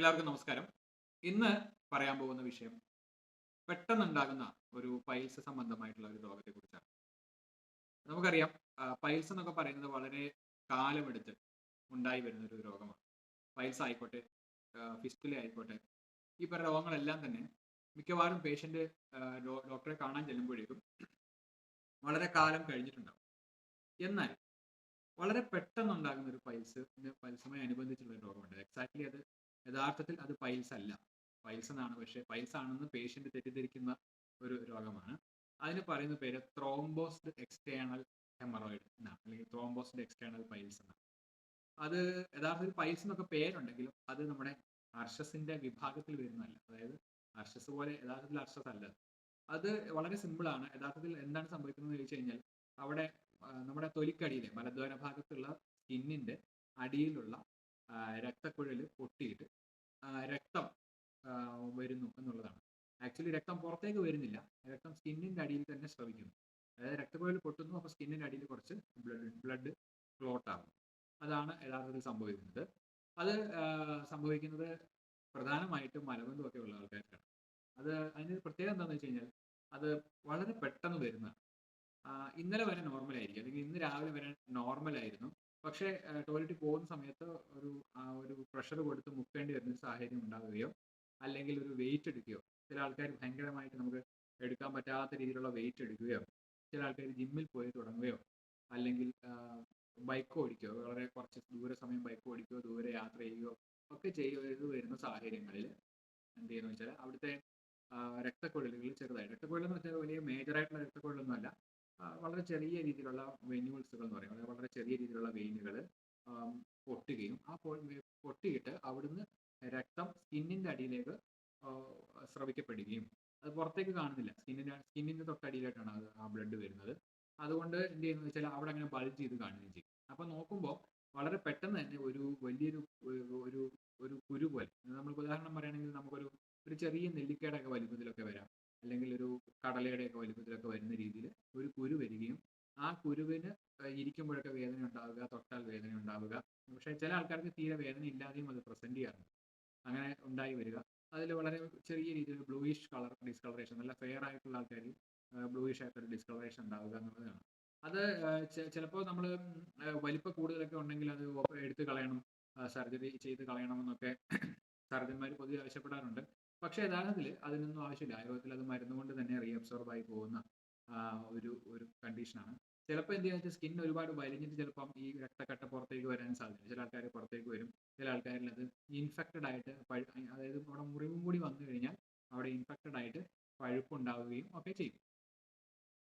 എല്ലാവർക്കും നമസ്കാരം. ഇന്ന് പറയാൻ പോകുന്ന വിഷയം പെട്ടെന്നുണ്ടാകുന്ന ഒരു പൈൽസ് സംബന്ധമായിട്ടുള്ള ഒരു രോഗത്തെ കുറിച്ചാണ്. നമുക്കറിയാം പൈൽസ് എന്നൊക്കെ പറയുന്നത് വളരെ കാലമെടുത്ത് ഉണ്ടായി വരുന്ന ഒരു രോഗമാണ്. പൈൽസ് ആയിക്കോട്ടെ ഫിസ്റ്റിലെ ആയിക്കോട്ടെ ഈ പറയുന്ന രോഗങ്ങളെല്ലാം തന്നെ മിക്കവാറും പേഷ്യന്റ് ഡോക്ടറെ കാണാൻ ചെല്ലുമ്പോഴേക്കും വളരെ കാലം കഴിഞ്ഞിട്ടുണ്ടാവും. എന്നാൽ വളരെ പെട്ടെന്നുണ്ടാകുന്ന ഒരു പൈൽസ് പൈൽസുമായി അനുബന്ധിച്ചുള്ള ഒരു രോഗമുണ്ട്. എക്സാക്ട്ലി അത് യഥാർത്ഥത്തിൽ അത് പൈൽസ് അല്ല. പൈൽസ് എന്നാണ് പക്ഷേ പൈൽസ് ആണെന്ന് പേഷ്യന്റ് തെറ്റിദ്ധരിക്കുന്ന ഒരു രോഗമാണ്. അതിന് പറയുന്ന പേര് ത്രോംബോസ്ഡ് എക്സ്റ്റേണൽ ഹെമറോയിഡ് എന്നാണ്. അല്ലെങ്കിൽ ത്രോംബോസ്ഡ് എക്സ്റ്റേണൽ പൈൽസ് എന്നാണ്. അത് യഥാർത്ഥത്തിൽ പൈൽസ് എന്നൊക്കെ പേരുണ്ടെങ്കിലും അത് നമ്മുടെ അർഷസിന്റെ വിഭാഗത്തിൽ വരുന്നതല്ല. അതായത് അർഷസ് പോലെ യഥാർത്ഥത്തിൽ അർഷസ് അല്ല. അത് വളരെ സിമ്പിളാണ് യഥാർത്ഥത്തിൽ എന്താണ് സംഭവിക്കുന്നത് ചോദിച്ചു കഴിഞ്ഞാൽ അവിടെ നമ്മുടെ തൊലിക്കടിയിലെ മലദ്വാര ഭാഗത്തുള്ള സ്കിന്നിന്റെ അടിയിലുള്ള രക്തക്കുഴൽ പൊട്ടിയിട്ട് രക്തം വരുന്നു എന്നുള്ളതാണ്. ആക്ച്വലി രക്തം പുറത്തേക്ക് വരുന്നില്ല. രക്തം സ്കിന്നിന്റെ അടിയിൽ തന്നെ ശ്രവിക്കുന്നു അതായത് രക്തക്കുഴൽ പൊട്ടുന്നു അപ്പോൾ സ്കിന്നിന്റെ അടിയിൽ കുറച്ച് ബ്ലഡ് ബ്ലഡ് ക്ലോട്ട് ആകും അതാണ് യഥാർത്ഥത്തിൽ സംഭവിക്കുന്നത്. അത് സംഭവിക്കുന്നത് പ്രധാനമായിട്ടും മലബന്ധമൊക്കെ ഉള്ള ആൾക്കാർക്കാണ്. അത് അതിന് പ്രത്യേകത എന്താണെന്ന് വെച്ച് കഴിഞ്ഞാൽ അത് വളരെ പെട്ടെന്ന് വരുന്നതാണ് ഇന്നലെ വരെ നോർമൽ ആയിരിക്കും. അല്ലെങ്കിൽ ഇന്ന് രാവിലെ വരെ നോർമൽ ആയിരുന്നു. പക്ഷേ ടോയ്ലറ്റിൽ പോകുന്ന സമയത്ത് ഒരു ഒരു പ്രഷർ കൊടുത്ത് മുക്കേണ്ടി വരുന്ന ഒരു സാഹചര്യം ഉണ്ടാവുകയോ അല്ലെങ്കിൽ ഒരു വെയിറ്റ് എടുക്കുകയോ ചില ആൾക്കാർ ഭയങ്കരമായിട്ട് നമുക്ക് എടുക്കാൻ പറ്റാത്ത രീതിയിലുള്ള വെയിറ്റ് എടുക്കുകയോ ചില ആൾക്കാർ ജിമ്മിൽ പോയി തുടങ്ങുകയോ അല്ലെങ്കിൽ ബൈക്ക് ഓടിക്കുകയോ വളരെ കുറച്ച് ദൂര സമയം ബൈക്ക് ഓടിക്കുകയോ ദൂരെ യാത്ര ചെയ്യുകയോ ഒക്കെ ചെയ്ത് വരുന്ന സാഹചര്യങ്ങളിൽ എന്ത് ചെയ്യുന്നു വെച്ചാൽ അവിടുത്തെ രക്തക്കുഴലുകൾ ചെറുതായി. രക്തക്കുഴൽ എന്ന് വെച്ചാൽ വലിയ മേജറായിട്ടുള്ള രക്തക്കുഴലൊന്നും അല്ല വളരെ ചെറിയ രീതിയിലുള്ള വെന്യൂൾസുകൾ എന്ന് പറയും. വളരെ ചെറിയ രീതിയിലുള്ള വെയിനുകൾ പൊട്ടുകയും ആ പൊട്ടിയിട്ട് അവിടുന്ന് രക്തം സ്കിന്നിന്റെ അടിയിലേക്ക് സ്രവിക്കപ്പെടുകയും. അത് പുറത്തേക്ക് കാണുന്നില്ല. സ്കിന്നിന്റെ സ്കിന്നിന്റെ തൊട്ടടിയിലായിട്ടാണ് ആ ബ്ലഡ് വരുന്നത്. അതുകൊണ്ട് എന്ത് ചെയ്യുന്നത് വെച്ചാൽ അവിടെ അങ്ങനെ ബൾജ് ചെയ്ത് കാണുകയും ചെയ്യും. അപ്പൊ നോക്കുമ്പോൾ വളരെ പെട്ടെന്ന് തന്നെ ഒരു വലിയൊരു ഒരു ഒരു കുരു പോലെ നമ്മൾ ഉദാഹരണം പറയുകയാണെങ്കിൽ നമുക്കൊരു ഒരു ചെറിയ നെല്ലിക്കയുടെ ഒക്കെ വലിപ്പത്തിലൊക്കെ വരാം. ഒരു കടലയുടെ ഒക്കെ വലിപ്പത്തിലൊക്കെ വരുന്ന രീതിയിൽ ഒരു കുരു വരികയും ആ കുരുവിന് ഇരിക്കുമ്പോഴൊക്കെ വേദന ഉണ്ടാവുക തൊട്ടാൽ വേദന ഉണ്ടാവുക. പക്ഷേ ചില ആൾക്കാർക്ക് തീരെ വേദന ഇല്ലാതെയും അത് പ്രസന്റ് ചെയ്യാറുണ്ട്. അങ്ങനെ ഉണ്ടായി വരിക. അതിൽ വളരെ ചെറിയ രീതിയിൽ ബ്ലൂയിഷ് കളർ ഡിസ്കളറേഷൻ നല്ല ഫെയർ ആയിട്ടുള്ള ആൾക്കാരിൽ ബ്ലൂയിഷ് ആയിട്ടൊരു ഡിസ്കളറേഷൻ ഉണ്ടാവുക എന്നുള്ളതാണ്. അത് ചിലപ്പോൾ നമ്മൾ വലിപ്പ കൂടുതലൊക്കെ ഉണ്ടെങ്കിൽ അത് എടുത്ത് കളയണം സർജറി ചെയ്ത് കളയണമെന്നൊക്കെ സർജന്മാർ പൊതുവെ ആവശ്യപ്പെടാറുണ്ട്. പക്ഷേ യഥാർത്ഥത്തിൽ അതിനൊന്നും ആവശ്യമില്ല. ആയുർവേദത്തിൽ അത് മരുന്ന് കൊണ്ട് തന്നെ റീഅബ്സോർബ് ആയി പോകുന്ന ഒരു ഒരു കണ്ടീഷനാണ് ചിലപ്പോൾ എന്ത് വെച്ചാൽ സ്കിൻ ഒരുപാട് വലിഞ്ഞിട്ട് ചിലപ്പം ഈ രക്തക്കട്ട പുറത്തേക്ക് വരാൻ സാധ്യത ചില ആൾക്കാർ പുറത്തേക്ക് വരും. ചില ആൾക്കാരിൽ അത് ഇൻഫെക്റ്റഡ് ആയിട്ട് അതായത് അവിടെ മുറിവും കൂടി വന്നു കഴിഞ്ഞാൽ അവിടെ ഇൻഫെക്റ്റഡ് ആയിട്ട് പഴുപ്പുണ്ടാവുകയും ഒക്കെ ചെയ്യും.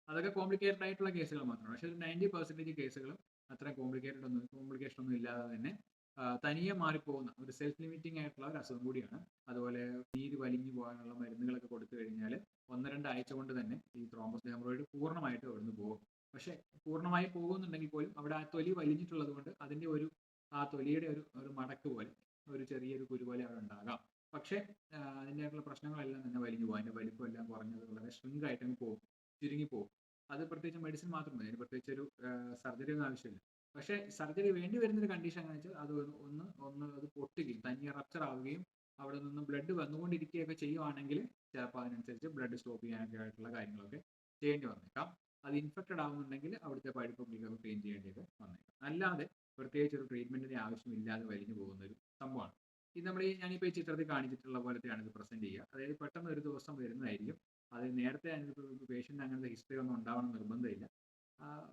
അതൊക്കെ കോംപ്ലിക്കേറ്റഡ് ആയിട്ടുള്ള കേസുകൾ മാത്രമാണ്. പക്ഷേ ഒരു നയന്റി പെർസെന്റേജ് കേസുകളും അത്ര കോംപ്ലിക്കേറ്റഡ് ഒന്നും കോംപ്ലിക്കേഷൻ ഒന്നും ഇല്ലാതെ തന്നെ തനിയെ മാറിപ്പോകുന്ന ഒരു സെൽഫ് ലിമിറ്റിംഗ് ആയിട്ടുള്ള ഒരു അസുഖം കൂടിയാണ്. അതുപോലെ നീര് വലിഞ്ഞു പോകാനുള്ള മരുന്നുകളൊക്കെ കൊടുത്തു കഴിഞ്ഞാൽ ഒന്ന് രണ്ട് ആഴ്ച കൊണ്ട് തന്നെ ഈ ത്രോമസ് ഹെമറോയിഡ് പൂർണമായിട്ട് അവിടുന്ന് പോകും. പക്ഷേ പൂർണമായി പോകുന്നുണ്ടെങ്കിൽ പോലും അവിടെ ആ തൊലി വലിഞ്ഞിട്ടുള്ളത് കൊണ്ട് അതിന്റെ ഒരു ആ തൊലിയുടെ ഒരു ഒരു മടക്ക് പോലെ ഒരു ചെറിയൊരു കുരു പോലെ അവിടെ ഉണ്ടാകാം. പക്ഷേ അതിന്റെ പ്രശ്നങ്ങൾ പ്രശ്നങ്ങളെല്ലാം തന്നെ വലിഞ്ഞു പോകും. അതിന്റെ വലിപ്പം എല്ലാം കുറഞ്ഞത് വളരെ ആയിട്ട് അങ്ങ് പോകും ചുരുങ്ങി പോകും അത് പ്രത്യേകിച്ച് മെഡിസിൻ മാത്രം മതി അതിന് പ്രത്യേകിച്ച് ഒരു സർജറി ഒന്നും ആവശ്യമില്ല. പക്ഷേ സർജറി വേണ്ടി വരുന്നൊരു കണ്ടീഷൻ എന്ന് വെച്ചാൽ അത് ഒന്ന് ഒന്ന് അത് പൊട്ടുകയും തനിയെ റപ്ചർ ആവുകയും അവിടെ നിന്ന് ബ്ലഡ് വന്നുകൊണ്ടിരിക്കുകയൊക്കെ ചെയ്യുവാണെങ്കിൽ ചിലപ്പോൾ അതിനനുസരിച്ച് ബ്ലഡ് സ്റ്റോപ്പ് ചെയ്യാനൊക്കെ ആയിട്ടുള്ള കാര്യങ്ങളൊക്കെ ചെയ്യേണ്ടി വന്നേക്കാം. അത് ഇൻഫെക്റ്റഡ് ആവുന്നുണ്ടെങ്കിൽ അവിടുത്തെ പഴുപ്പ് ബ്ലീക്കൊക്കെ ക്ലീൻ ചെയ്യേണ്ടിയൊക്കെ വന്നേക്കാം. അല്ലാതെ പ്രത്യേകിച്ച് ഒരു ട്രീറ്റ്മെന്റിന്റെ ആവശ്യമില്ലാതെ വലിഞ്ഞു പോകുന്ന ഒരു സംഭവമാണ്. ഇത് നമ്മൾ ഈ ഞാനിപ്പോൾ ഈ ചിത്രത്തിൽ കാണിച്ചിട്ടുള്ള പോലത്തെ ആണ് ഇത് പ്രസന്റ് ചെയ്യുക. അതായത് പെട്ടെന്ന് ഒരു ദിവസം വരുന്നതായിരിക്കും. അത് നേരത്തെ പേഷ്യന്റ് അങ്ങനത്തെ ഹിസ്റ്ററി ഒന്നും ഉണ്ടാവണം നിർബന്ധമില്ല.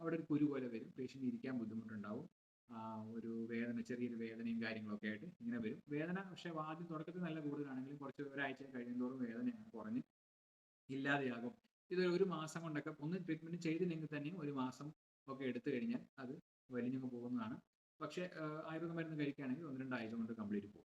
അവിടെ ഒരു കുരു പോലെ വരും. പേഷ്യന്റ് ഇരിക്കാൻ ബുദ്ധിമുട്ടുണ്ടാവും. ഒരു വേദന ചെറിയൊരു വേദനയും കാര്യങ്ങളൊക്കെ ആയിട്ട് ഇങ്ങനെ വരും. വേദന പക്ഷേ ആദ്യം തുടക്കത്തിൽ നല്ല കൂടുതലാണെങ്കിലും കുറച്ച് ഒരാഴ്ച കഴിയുമോറും വേദന കുറഞ്ഞ് ഇല്ലാതെയാകും. ഇത് ഒരു മാസം കൊണ്ടൊക്കെ ഒന്ന് ട്രീറ്റ്മെന്റ് ചെയ്തില്ലെങ്കിൽ തന്നെയും ഒരു മാസം ഒക്കെ എടുത്തു കഴിഞ്ഞാൽ അത് വലിഞ്ഞങ്ങ് പോകുന്നതാണ്. പക്ഷേ ആയുർവേദ മരുന്ന് കഴിക്കുകയാണെങ്കിൽ ഒന്ന് രണ്ടാഴ്ച കൊണ്ട് കംപ്ലീറ്റ് പോകും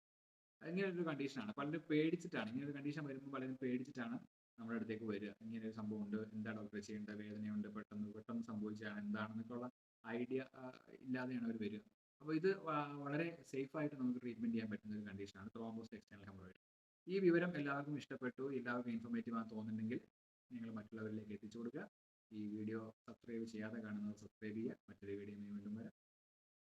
ഇങ്ങനെ ഒരു കണ്ടീഷനാണ് പലരും പേടിച്ചിട്ടാണ്. ഇങ്ങനെ ഒരു കണ്ടീഷൻ വരുമ്പോൾ പലരും പേടിച്ചിട്ടാണ് നമ്മുടെ അടുത്തേക്ക് വരിക. ഇങ്ങനെ ഒരു സംഭവം ഉണ്ട് എന്താ ഡോക്ടർ ചെയ്യേണ്ടത്? വേദനയുണ്ട്. പെട്ടെന്ന് പെട്ടെന്ന് സംഭവിച്ചാണ് എന്താണെന്നൊക്കെയുള്ള ഐഡിയ ഇല്ലാതെയാണ് അവർ വരിക. അപ്പോൾ ഇത് വളരെ സേഫ് ആയിട്ട് നമുക്ക് ട്രീറ്റ്മെന്റ് ചെയ്യാൻ പറ്റുന്ന ഒരു കണ്ടീഷനാണ് ത്രോംബോസ് എക്സ്റ്റേണൽ ഹെമറോയിഡ് ഈ വിവരം എല്ലാവർക്കും ഇഷ്ടപ്പെട്ടു. എല്ലാവർക്കും ഇൻഫോർമേറ്റീവ് ആണെന്ന് തോന്നുന്നുണ്ടെങ്കിൽ നിങ്ങൾ മറ്റുള്ളവരിലേക്ക് എത്തിച്ചു കൊടുക്കുക. ഈ വീഡിയോ സബ്സ്ക്രൈബ് ചെയ്യാതെ കാണുന്നവർ സബ്സ്ക്രൈബ് ചെയ്യുക. മറ്റൊരു വീഡിയോ വീണ്ടും വരാം.